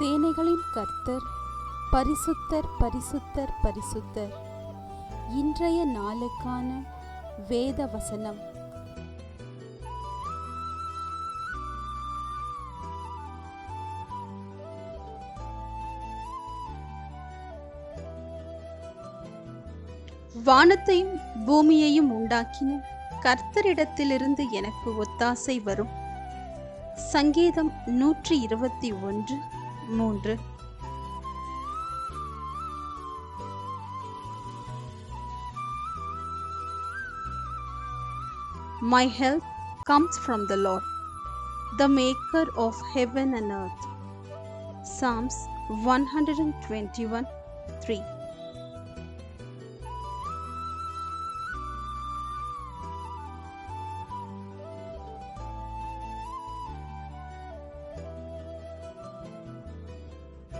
சேனைகளின் கர்த்தர் பரிசுத்தர் பரிசுத்தர் பரிசுத்தர். இன்றைய நாளுக்கான வேத வசனம். வானத்தையும் பூமியையும் உண்டாக்கின கர்த்தரிடத்திலிருந்து எனக்கு ஒத்தாசை வரும். சங்கீதம் நூற்றி இருபத்தி ஒன்று. மூன்று My help comes from the Lord, the maker of heaven and earth. Psalms 121 3